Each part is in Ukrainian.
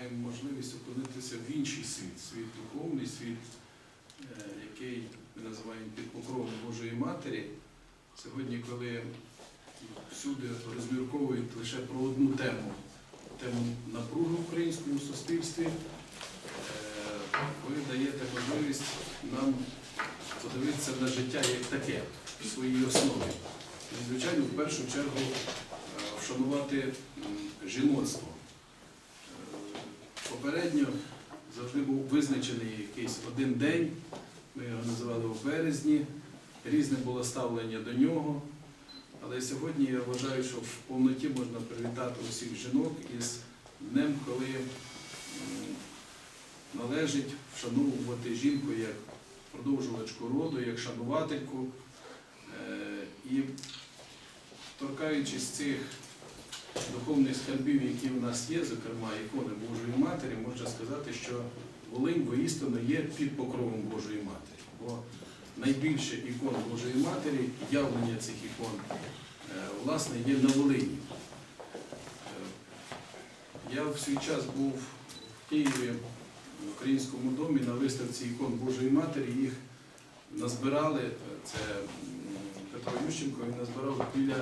маємо можливість опинитися в інший світ, світ духовний, світ, е, який ми називаємо під покровом Божої Матері. Сьогодні, коли всюди розмірковують лише про одну тему, тему напруги в українському суспільстві, е, ви даєте можливість нам подивитися на життя як таке в своїй основі. І, звичайно, в першу чергу е, вшанувати жіноцтво. Попередньо завжди був визначений якийсь один день, ми його називали у березні, різне було ставлення до нього. Але сьогодні я вважаю, що в повноті можна привітати усіх жінок із днем, коли належить вшановувати жінку як продовжувачку роду, як шанувательку. Е, І торкаючись цих духовних скарбів, які в нас є, зокрема ікони Божої Матері, можна сказати, що Волинь воістину є під покровом Божої Матері. Бо найбільше ікон Божої Матері, явлення цих ікон, е, власне, є на Волині. Е, Я в свій час був в Києві в Українському домі на виставці ікон Божої Матері. Їх назбирали, е, це Петро Ющенко, він назбирав біля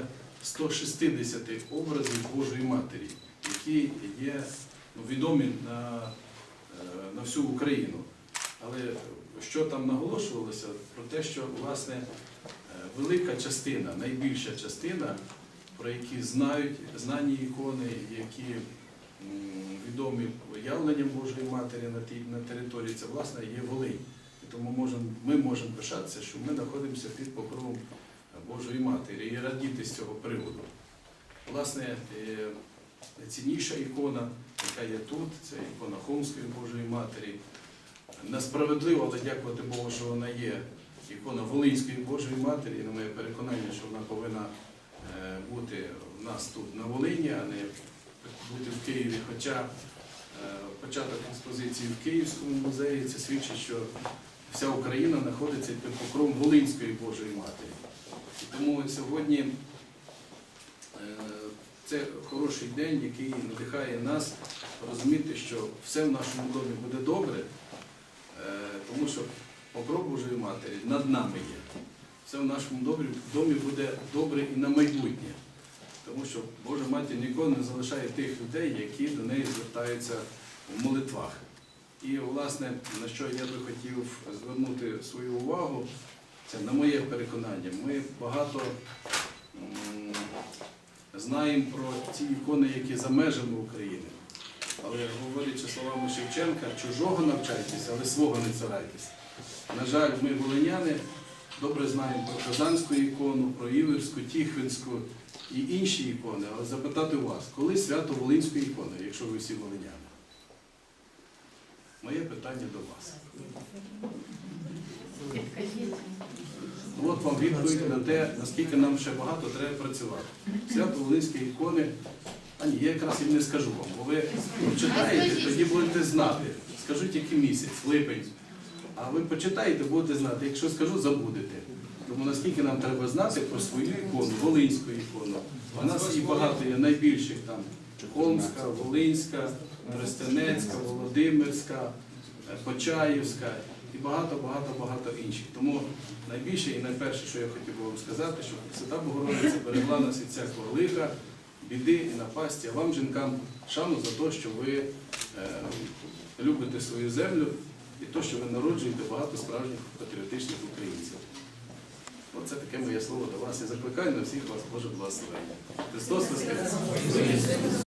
160 образів Божої Матері, які є ну, відомі на, е, на всю Україну. Але що там наголошувалося? Про те, що власне е, велика частина, найбільша частина, про які знають знані ікони, які відомі явленням Божої Матері на тій на території, це власне є Волинь. І тому можем, ми можемо пишатися, що ми знаходимося під покровом Божої Матері і радіти з цього приводу. Власне, е, найцінніша ікона, яка є тут, це ікона Хомської Божої Матері. Несправедливо, але дякувати Богу, що вона є. Ікона Волинської Божої Матері, на моє переконання, що вона повинна е, бути в нас тут на Волині, а не бути в Києві. Хоча е, початок експозиції в Київському музеї це свідчить, що вся Україна знаходиться під покровом Волинської Божої Матері. Тому сьогодні е, це хороший день, який надихає нас розуміти, що все в нашому домі буде добре, е, тому що покров Божої Матері над нами є. Все в нашому домі буде добре і на майбутнє. Тому що Божа Матір ніколи не залишає тих людей, які до неї звертаються в молитвах. І, власне, на що я би хотів звернути свою увагу, це на моє переконання. Ми багато знаємо про ці ікони, які за межами України. Але говорячи словами Шевченка, чужого навчайтеся, але свого не царайтеся. На жаль, ми волиняни добре знаємо про Казанську ікону, про Іверську, Тіхвинську і інші ікони. Але запитати вас, коли свято Волинської ікони, якщо ви всі волиняни? Моє питання до вас. От вам відповідь на те, наскільки нам ще багато треба працювати. Свято Волинської ікони, а ні, я якраз і не скажу вам, бо ви почитаєте, тоді будете знати. Скажу тільки місяць, липень. А ви почитаєте, будете знати. Якщо скажу, забудете. Тому наскільки нам треба знати про свою ікону, Волинську ікону. У нас і багато є найбільших там Холмська, Волинська, Тростянецька, Володимирська, Почаївська і багато-багато-багато інших. Тому найбільше і найперше, що я хотів би вам сказати, що Свята Богородиця берегла нас від всякого лиха, біди і напасті, а вам, жінкам, шану за те, що ви е, любите свою землю і те, що ви народжуєте багато справжніх патріотичних українців. Оце таке моє слово до вас. Я закликаю на всіх вас Боже благословення. Христос Воскрес!